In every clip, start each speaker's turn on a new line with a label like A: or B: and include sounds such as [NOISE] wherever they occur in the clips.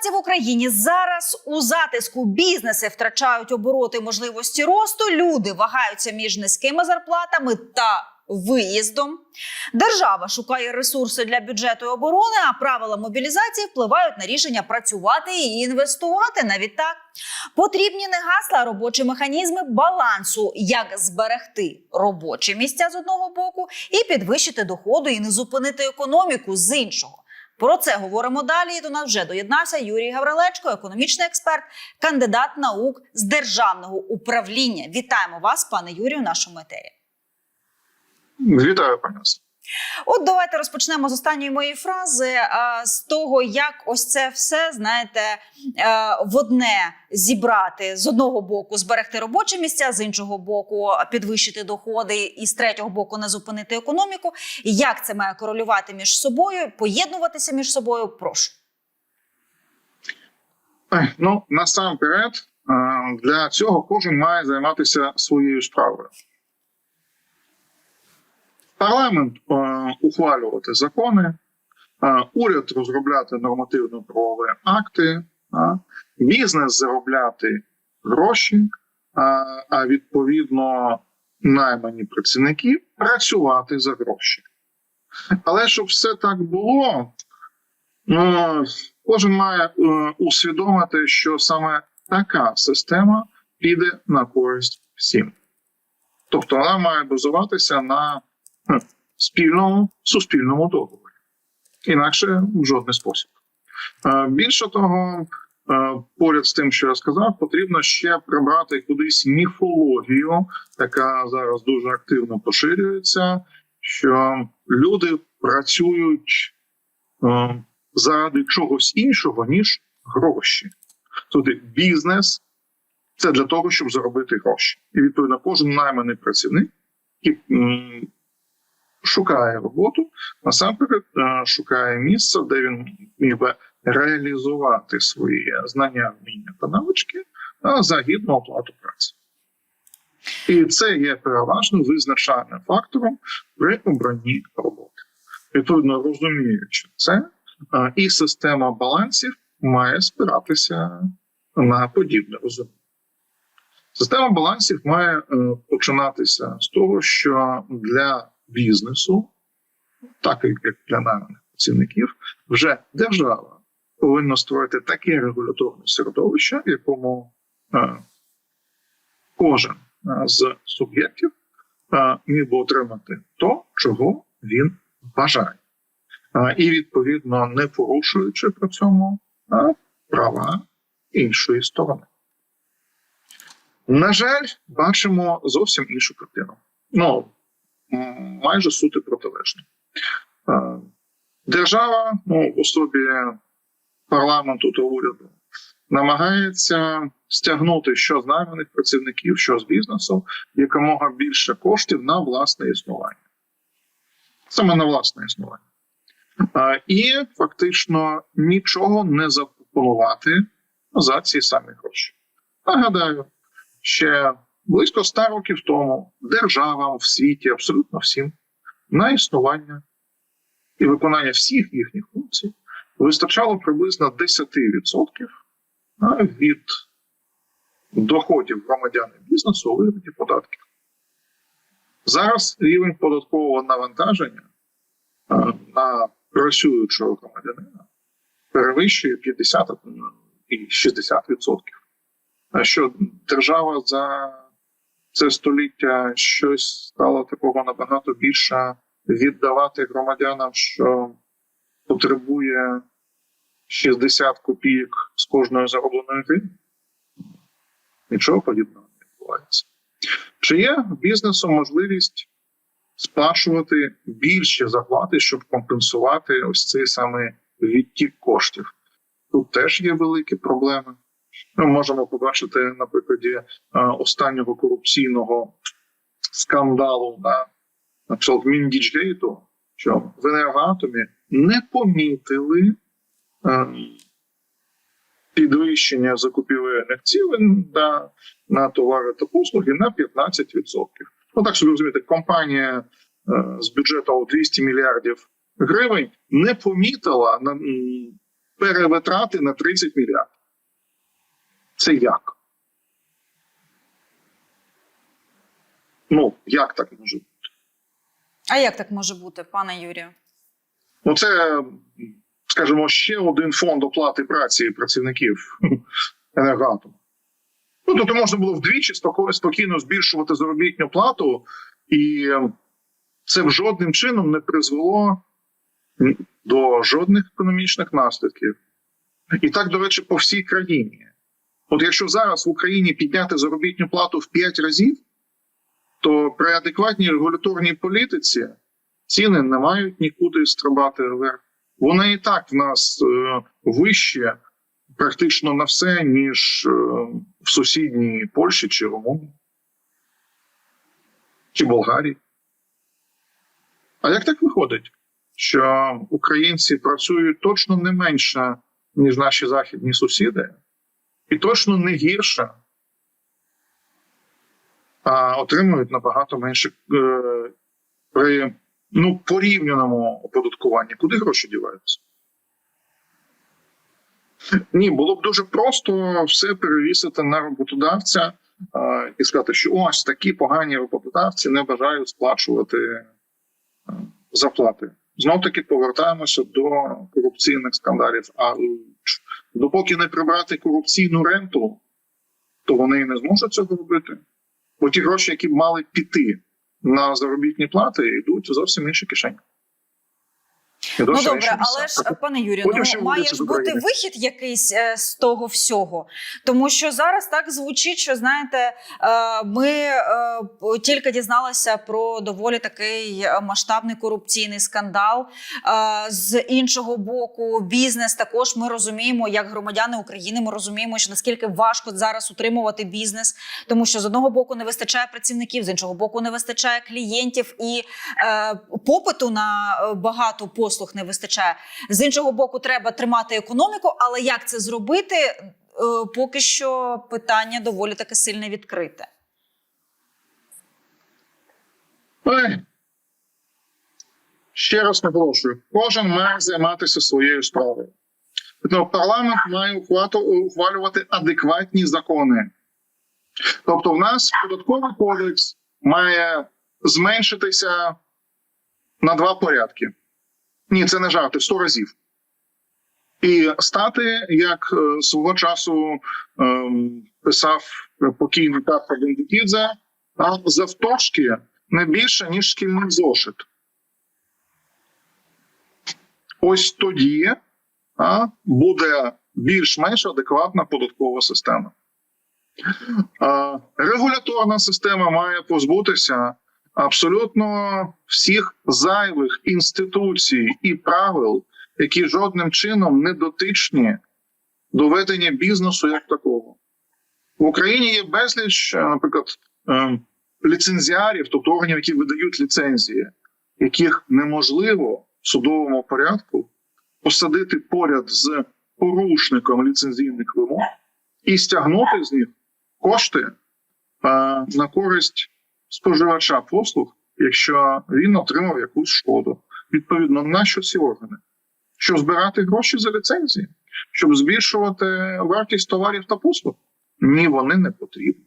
A: праці в Україні зараз у затиску бізнеси втрачають обороти можливості росту. Люди вагаються між низькими зарплатами та виїздом. Держава шукає ресурси для бюджету і оборони, а правила мобілізації впливають на рішення працювати і інвестувати. Навіть так потрібні не гасла, а робочі механізми балансу, як зберегти робочі місця з одного боку і підвищити доходи і не зупинити економіку з іншого. Про це говоримо далі. І до нас вже доєднався Юрій Гаврилечко, економічний експерт, кандидат наук з державного управління. Вітаємо вас, пане Юрію, в нашому етері.
B: Вітаю, пані.
A: От давайте розпочнемо з останньої моєї фрази, з того, як ось це все знаєте е, в одне зібрати з одного боку, зберегти робочі місця, з іншого боку, підвищити доходи, і з третього боку не зупинити економіку. Як це має корелювати між собою, поєднуватися між собою? Прошу.
B: Ну насамперед, е, для цього кожен має займатися своєю справою. Парламент е, ухвалювати закони, е, уряд розробляти нормативно-правові акти, е, бізнес заробляти гроші, а відповідно наймані працівники працювати за гроші. Але щоб все так було, ну, кожен має усвідомити, що саме така система піде на користь всім. Тобто вона має базуватися на хм, спільному суспільному договорі. Інакше в жодний спосіб. Е, Більше того, е, поряд з тим, що я сказав, потрібно ще прибрати кудись міфологію, яка зараз дуже активно поширюється, що люди працюють е, заради чогось іншого, ніж гроші. Тобто бізнес це для того, щоб заробити гроші. І відповідно, кожен найманий працівник шукає роботу, насамперед е, шукає місце, де він міг би реалізувати свої знання, вміння та навички е, за гідну оплату праці. І це є переважно визначальним фактором при обранні роботи. Відповідно, розуміючи це, е, і система балансів має спиратися на подібне розуміння. Система балансів має починатися з того, що для бізнесу, так як для найманих працівників, вже держава повинна створити таке регуляторне середовище, в якому е, кожен е, з суб'єктів е, міг би отримати то, чого він бажає, Е, і відповідно не порушуючи при цьому е, права іншої сторони. На жаль, бачимо зовсім іншу картину. Ну майже сути протилежно. Е, Держава, ну, в особі парламенту та уряду, намагається стягнути що з найманих працівників, що з бізнесу, якомога більше коштів на власне існування. Саме на власне існування. Е, І фактично нічого не запропонувати за ці самі гроші. Нагадаю, ще близько ста років тому державам в світі, абсолютно всім, на існування і виконання всіх їхніх функцій вистачало приблизно 10% від доходів громадян і бізнесу у вигляді податків. Зараз рівень податкового навантаження на працюючого громадянина перевищує 50 і 60%. А що держава за це століття щось стало такого набагато більше віддавати громадянам, що потребує 60 копійок з кожної заробленої гривні? Нічого подібного не відбувається. Чи є бізнесу можливість сплачувати більші зарплати, щоб компенсувати ось цей саме відтік коштів? Тут теж є великі проблеми. Ми можемо побачити на прикладі е, останнього корупційного скандалу на наприклад, Міндічгейту, що в енергоатомі не помітили е, підвищення закупівельних цілей на, на товари та послуги на 15%. Ну так собі розумієте, компанія е, з бюджету 200 мільярдів гривень не помітила на перевитрати на 30 мільярдів. Це як? Ну, як так може бути?
A: А як так може бути, пане Юрію?
B: Ну, це, скажімо, ще один фонд оплати праці працівників енергоатому. Ну, тобто можна було вдвічі спокійно збільшувати заробітну плату, і це б жодним чином не призвело до жодних економічних наслідків. І так, до речі, по всій країні. От якщо зараз в Україні підняти заробітну плату в 5 разів, то при адекватній регуляторній політиці ціни не мають нікуди стрибати вверх. Вони і так в нас е, вище практично на все, ніж е, в сусідній Польщі чи Румунії, чи Болгарії. А як так виходить, що українці працюють точно не менше, ніж наші західні сусіди, і точно не гірше, а отримують набагато менше е, при ну, порівняному оподаткуванні? Куди гроші діваються? Ні, було б дуже просто все перевісити на роботодавця е, і сказати, що ось такі погані роботодавці не бажають сплачувати е, зарплати. Знов таки повертаємося до корупційних скандалів. А допоки не прибрати корупційну ренту, то вони і не зможуть цього робити. Бо ті гроші, які б мали піти на заробітні плати, йдуть зовсім інші кишені.
A: Ну добре, але ж пане Юрію, ну має ж бути вихід якийсь е, з того всього. Тому що зараз так звучить, що знаєте, е, ми е, тільки дізналися про доволі такий масштабний корупційний скандал. З іншого боку, бізнес також ми розуміємо, як громадяни України. Ми розуміємо, що наскільки важко зараз утримувати бізнес, тому що з одного боку не вистачає працівників, з іншого боку, не вистачає клієнтів і попиту на багато послуг не вистачає. З іншого боку, треба тримати економіку, але як це зробити? е, Поки що питання доволі таки сильно відкрите.
B: Ще раз наголошую: кожен має займатися своєю справою. Тобто парламент має ухвалювати адекватні закони. Тобто, в нас податковий кодекс має зменшитися на два порядки. Ні, це не жарти, 100 разів. І стати, як е, свого часу ем, писав покійний Кафа Бендикідзе, а, завтовшки не більше, ніж шкільний зошит. Ось тоді а, буде більш-менш адекватна податкова система. Регуляторна система має позбутися абсолютно всіх зайвих інституцій і правил, які жодним чином не дотичні до ведення бізнесу як такого. В Україні є безліч, е, наприклад, е, ліцензіарів, тобто органів, які видають ліцензії, яких неможливо в судовому порядку посадити поряд з порушником ліцензійних вимог і стягнути з них кошти е, на користь споживача послуг, якщо він отримав якусь шкоду. Відповідно, на що ці органи? Щоб збирати гроші за ліцензії, щоб збільшувати вартість товарів та послуг? Ні, вони не потрібні.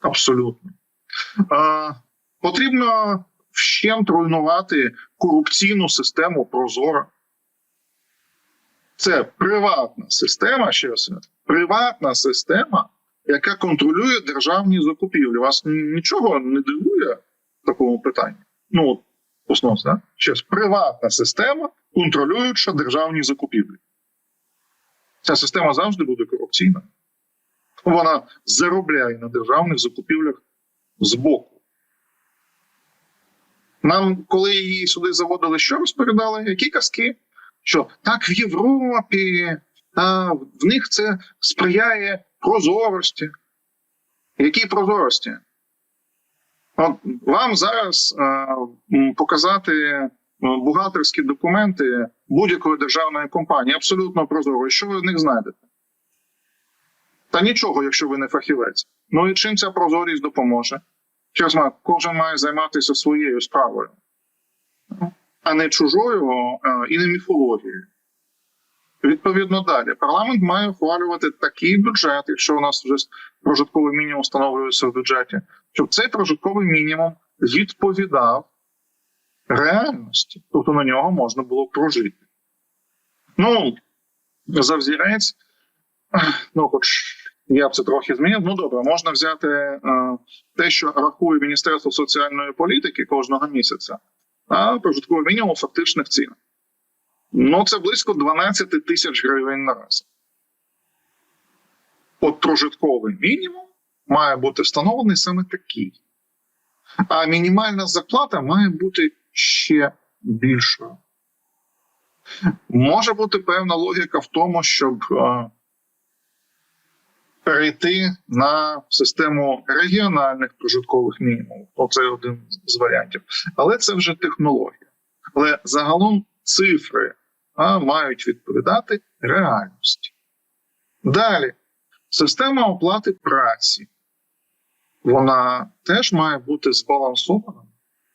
B: Абсолютно. Е, потрібно вщент руйнувати корупційну систему Прозора. Це приватна система, ще раз, приватна система, яка контролює державні закупівлі. Вас нічого не дивує в такому питанні? Ну, основно, да? приватна система, контролююча державні закупівлі. Ця система завжди буде корупційна. Вона заробляє на державних закупівлях збоку. Нам, коли її сюди заводили, що розповідали? Які казки? Що так в Європі, а, в них це сприяє прозорості. Якій прозорості? От вам зараз а, показати бухгалтерські документи будь-якої державної компанії абсолютно прозоро. І Що ви в них знайдете? Та нічого, якщо ви не фахівець. Ну і чим ця прозорість допоможе? Через кожен має займатися своєю справою, а не чужою а, і не міфологією. Відповідно, далі парламент має ухвалювати такий бюджет, якщо у нас вже прожитковий мінімум встановлюється в бюджеті, щоб цей прожитковий мінімум відповідав реальності, тобто на нього можна було прожити. Ну, за взірець, ну, хоч я б це трохи змінив. Ну добре, можна взяти е, те, що рахує Міністерство соціальної політики кожного місяця, а прожитковий мінімум фактичних цінах. Ну, це близько 12 тисяч гривень на раз. От прожитковий мінімум має бути встановлений саме такий. А мінімальна зарплата має бути ще більшою. Може бути певна логіка в тому, щоб е, перейти на систему регіональних прожиткових мінімумів. Оце один з варіантів. Але це вже технологія. Але загалом цифри а, мають відповідати реальності. Далі, система оплати праці. Вона теж має бути збалансована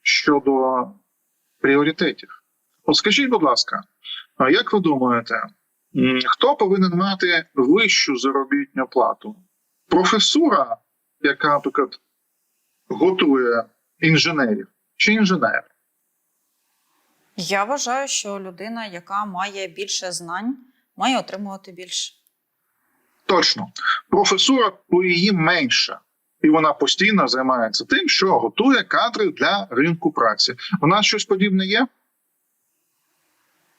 B: щодо пріоритетів. От скажіть, будь ласка, а як ви думаєте, хто повинен мати вищу заробітну плату? Професура, яка, наприклад, готує інженерів, чи інженер?
A: Я вважаю, що людина, яка має більше знань, має отримувати більше.
B: Точно, професура то її менше, і вона постійно займається тим, що готує кадри для ринку праці. У нас щось подібне є?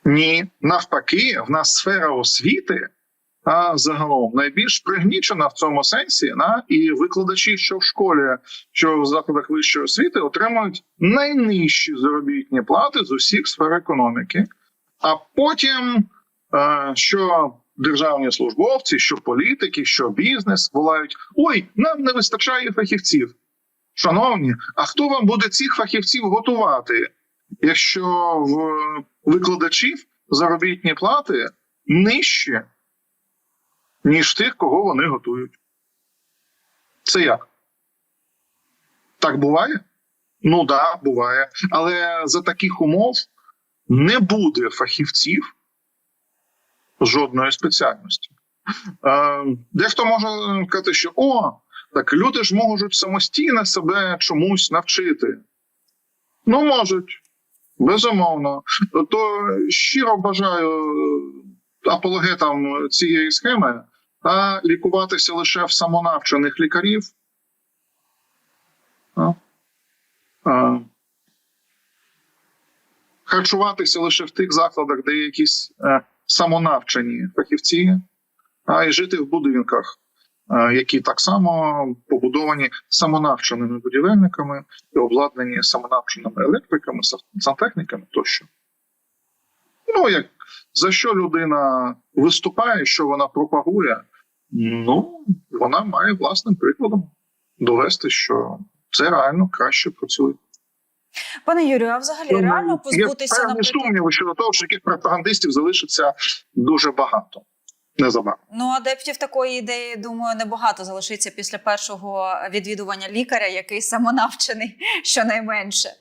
B: Ні, навпаки, в нас сфера освіти а загалом найбільш пригнічена в цьому сенсі, на і викладачі, що в школі, що в закладах вищої освіти, отримують найнижчі заробітні плати з усіх сфер економіки. А потім, е, що державні службовці, що політики, що бізнес волають: ой, нам не вистачає фахівців. Шановні, а хто вам буде цих фахівців готувати, якщо в викладачів заробітні плати нижчі, ніж тих, кого вони готують? Це як? Так буває? Ну так, да, буває. Але за таких умов не буде фахівців жодної спеціальності. Е, Дехто може сказати, що о, так люди ж можуть самостійно себе чомусь навчити. Ну, можуть, безумовно. То щиро бажаю апологетам цієї схеми а лікуватися лише в самонавчених лікарів. Харчуватися лише в тих закладах, де є якісь е, самонавчені фахівці, а й жити в будинках, е, які так само побудовані самонавченими будівельниками і обладнані самонавченими електриками, сантехніками тощо. Ну, як за що людина виступає, що вона пропагує, ну вона має власним прикладом довести, що це реально краще працює.
A: Пане Юрію, а взагалі реально позбутися,
B: на
A: наприклад,
B: сумніви щодо того, що таких пропагандистів залишиться дуже багато незабаром.
A: ну адептів такої ідеї, думаю, небагато залишиться після першого відвідування лікаря, який самонавчений [LAUGHS] щонайменше. Е,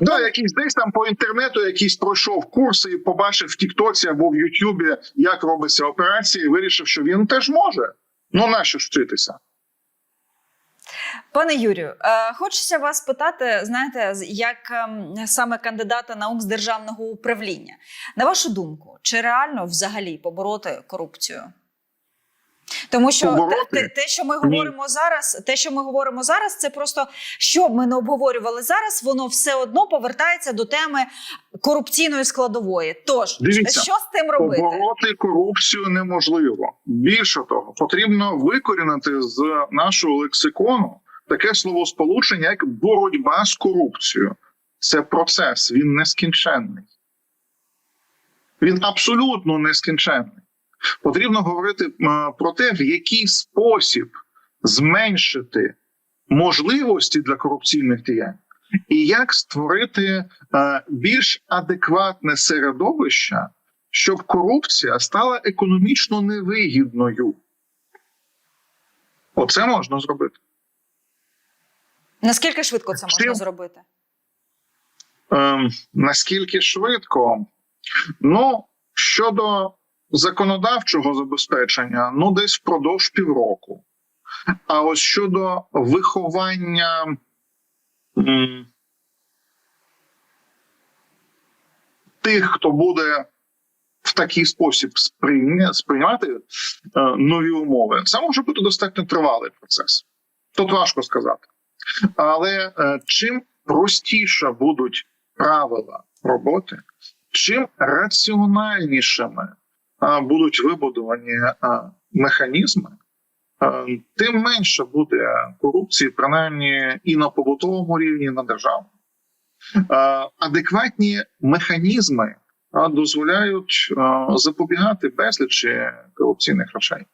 B: Да,
A: бо...
B: якийсь десь там по інтернету, якийсь пройшов курси і побачив в Тіктоці або в Ютубі, як робиться операції. вирішив, що він теж може. Ну нащо ж вчитися?
A: Пане Юрію, е, хочеться вас питати, знаєте, як ем, саме кандидата наук з державного управління. На вашу думку, чи реально взагалі побороти корупцію? Тому що те, те, те, що ми говоримо зараз, те, що ми говоримо зараз, це просто що б ми не обговорювали зараз, воно все одно повертається до теми корупційної складової. Тож,
B: Дивіться,
A: що з тим робити?
B: Побороти корупцію неможливо. Більше того, потрібно викорінити з нашого лексикону таке словосполучення, як боротьба з корупцією. Це процес, він нескінченний. Він абсолютно нескінченний. Потрібно говорити е, про те, в який спосіб зменшити можливості для корупційних діянь, і як створити е, більш адекватне середовище, щоб корупція стала економічно невигідною. Оце можна зробити.
A: Наскільки швидко це можна
B: Чим?
A: зробити?
B: Ем, наскільки швидко? Ну, щодо законодавчого забезпечення ну десь впродовж півроку. А ось щодо виховання м, тих, хто буде в такий спосіб сприймати е, нові умови, це може бути достатньо тривалий процес. Тут важко сказати. Але е, чим простіше будуть правила роботи, чим раціональнішими будуть вибудовані механізми, е, тим менше буде корупції, принаймні і на побутовому рівні, і на державному. Е, Адекватні механізми дозволяють запобігати безлічі корупційних речей.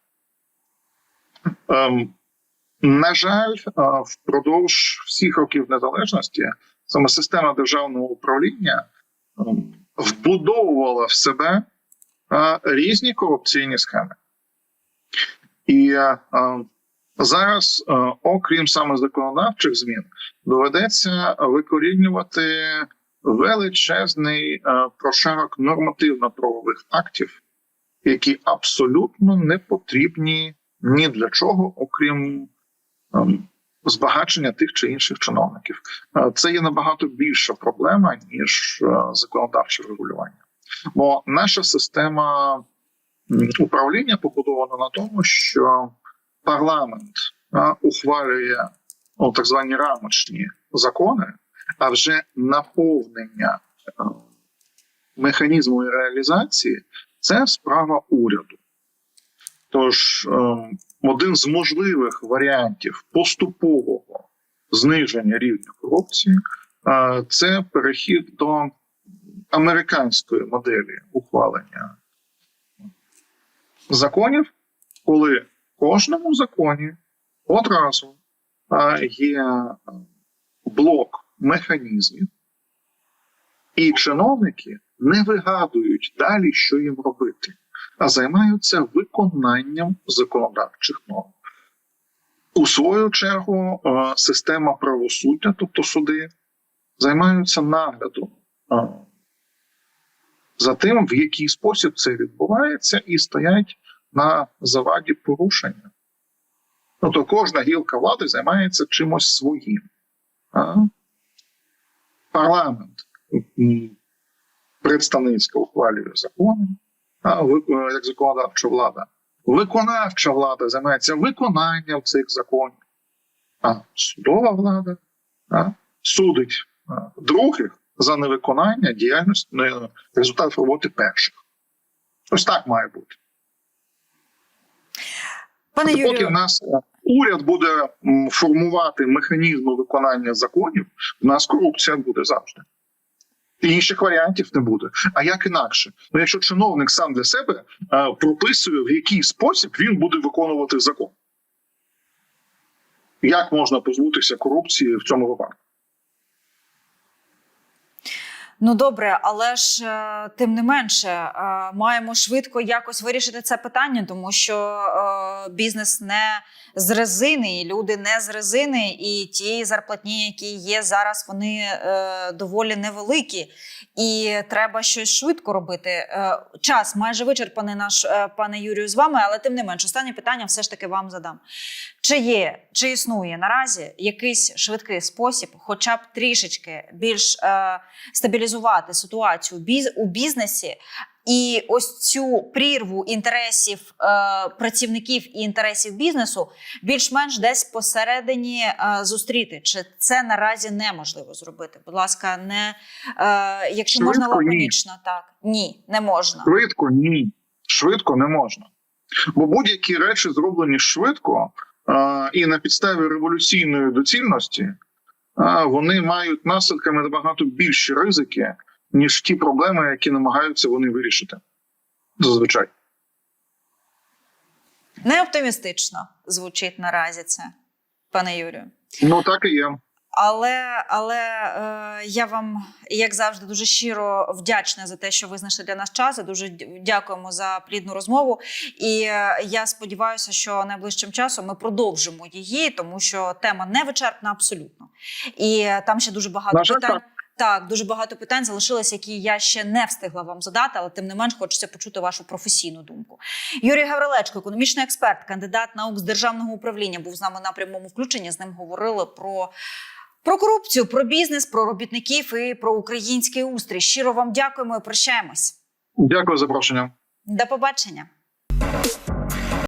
B: На жаль, е, впродовж всіх років незалежності саме система державного управління ем, вбудовувала в себе е, різні корупційні схеми. І е, зараз, окрім саме законодавчих змін, доведеться викорінювати величезний прошарок нормативно-правових актів, які абсолютно не потрібні ні для чого, окрім збагачення тих чи інших чиновників. Е, Це є набагато більша проблема ніж е, законодавче регулювання. Бо наша система управління побудована на тому, що парламент е, ухвалює ну, так звані рамочні закони, а вже наповнення е, механізму і реалізації це справа уряду. Тож ем, один з можливих варіантів поступового зниження рівня корупції це перехід до американської моделі ухвалення законів, коли в кожному законі одразу є блок механізмів, і чиновники не вигадують далі, що їм робити а займаються виконанням законодавчих норм. У свою чергу, е, система правосуддя, тобто суди, займаються наглядом е, за тим, в який спосіб це відбувається, і стоять на заваді порушення. Тобто кожна гілка влади займається чимось своїм. Парламент м, представницько ухвалює закони, як законодавча влада. Виконавча влада займається виконанням цих законів, а судова влада а, судить а, других за невиконання діяльності не, результатів роботи перших. Ось так має бути.
A: Пане
B: Поки в нас е, уряд буде формувати механізми виконання законів, в нас корупція буде завжди. Інших варіантів не буде. А як інакше? Ну, якщо чиновник сам для себе е, прописує, в який спосіб він буде виконувати закон, як можна позбутися корупції в цьому випадку?
A: Ну добре, але ж е, тим не менше е, маємо швидко якось вирішити це питання, тому що е, бізнес не з резини, і люди не з резини, і ті зарплатні, які є зараз, вони доволі невеликі, і треба щось швидко робити. Е, Час майже вичерпаний наш е, пане Юрію з вами, але тим не менш, останнє питання все ж таки вам задам. Чи є, чи існує наразі якийсь швидкий спосіб, хоча б трішечки більш е, стабілізувати ситуацію у бізнесі і ось цю прірву інтересів е, працівників і інтересів бізнесу більш-менш десь посередині е, зустріти? Чи це наразі неможливо зробити? Будь ласка, не е, якщо
B: Швидко
A: можна
B: ні.
A: лаконічно, так ні, не можна.
B: Швидко ні. Швидко не можна. Бо будь-які речі зроблені швидко е, і на підставі революційної доцільності, е, вони мають наслідками набагато більші ризики, ніж ті проблеми, які намагаються вони вирішити. Зазвичай.
A: Не оптимістично звучить наразі це, пане Юрію.
B: Ну так і є.
A: Але але е, я вам, як завжди, дуже щиро вдячна за те, що ви знайшли для нас час. і Дуже дякуємо за плідну розмову. І е, я сподіваюся, що найближчим часом ми продовжимо її, тому що тема не вичерпна абсолютно. І е, там ще дуже багато
B: На жаль,
A: питань. Так. Дуже багато питань залишилось, які я ще не встигла вам задати, але тим не менш хочеться почути вашу професійну думку. Юрій Гаврилечко, економічний експерт, кандидат наук з державного управління, був з нами на прямому включенні. З ним говорили про. Про корупцію, про бізнес, про робітників і про український устрій. Щиро вам дякуємо і прощаємось.
B: Дякую за запрошення.
A: До побачення.